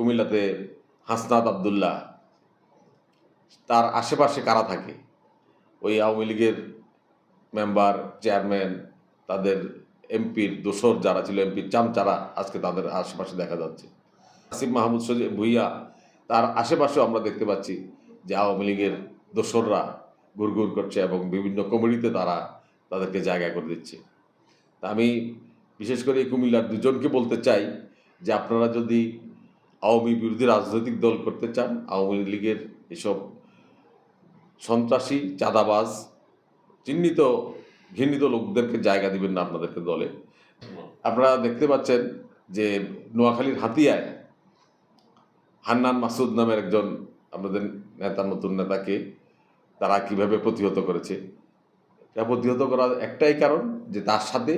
কুমিল্লাতে হাসনাত আবদুল্লাহ, তার আশেপাশে কারা থাকে? ওই আওয়ামী লীগের মেম্বার, চেয়ারম্যান, তাদের এমপির দোসর যারা ছিল, এমপির চামচারা আজকে তাদের আশেপাশে দেখা যাচ্ছে। আসিফ মাহমুদ সজি ভুইয়া, তার আশেপাশেও আমরা দেখতে পাচ্ছি যে আওয়ামী লীগের দোসররা ঘুরঘুর করছে এবং বিভিন্ন কমিটিতে তারা তাদেরকে জায়গা করে দিচ্ছে। তা আমি বিশেষ করে এই কুমিল্লার দুজনকে বলতে চাই যে আপনারা যদি আওয়ামী বিরোধী রাজনৈতিক দল করতে চান, আওয়ামী লীগের এসব সন্ত্রাসী, চাঁদাবাজ, চিহ্নিত, ঘৃণিত লোকদেরকে জায়গা দিবেন না আপনাদেরকে দলে। আপনারা দেখতে পাচ্ছেন যে নোয়াখালীর হাতিয়ায় হান্নান মাসুদ নামের একজন আমাদের নেতা, নতুন নেতাকে তারা কীভাবে প্রতিহত করেছে? এটা প্রতিহত করার একটাই কারণ যে তার সাথে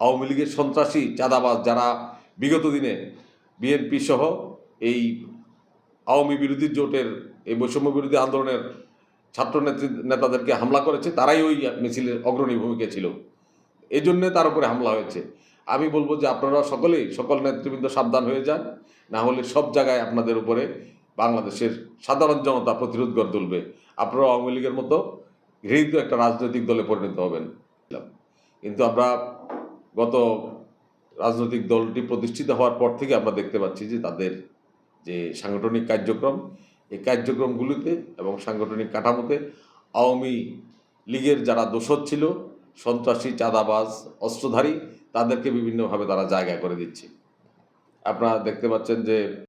আওয়ামী লীগের সন্ত্রাসী, চাঁদাবাজ যারা বিগত দিনে বিএনপি সহ এই আওয়ামী বিরোধী জোটের, এই বৈষম্য বিরোধী আন্দোলনের ছাত্র নেত্রী নেতাদেরকে হামলা করেছে, তারাই ওই মিছিলের অগ্রণী ভূমিকা ছিল। এই জন্যে তার উপরে হামলা হয়েছে। আমি বলব যে আপনারা সকলেই, সকল নেতৃবৃন্দ সাবধান হয়ে যান, না হলে সব জায়গায় আপনাদের উপরে বাংলাদেশের সাধারণ জনতা প্রতিরোধ গড়ে তুলবে। আপনারা আওয়ামী লীগের মতো ঘৃণিত একটা রাজনৈতিক দলে পরিণত হবেন। কিন্তু আমরা গত রাজনৈতিক দলটি প্রতিষ্ঠিত হওয়ার পর থেকে আমরা দেখতে পাচ্ছি যে তাদের যে সাংগঠনিক কার্যক্রম, এই কার্যক্রমগুলিতে এবং সাংগঠনিক কাঠামোতে আওয়ামী লীগের যারা দোষর ছিল, সন্ত্রাসী, চাঁদাবাজ, অস্ত্রধারী, তাদেরকে বিভিন্নভাবে তারা জায়গা করে দিচ্ছে। আপনারা দেখতে পাচ্ছেন যে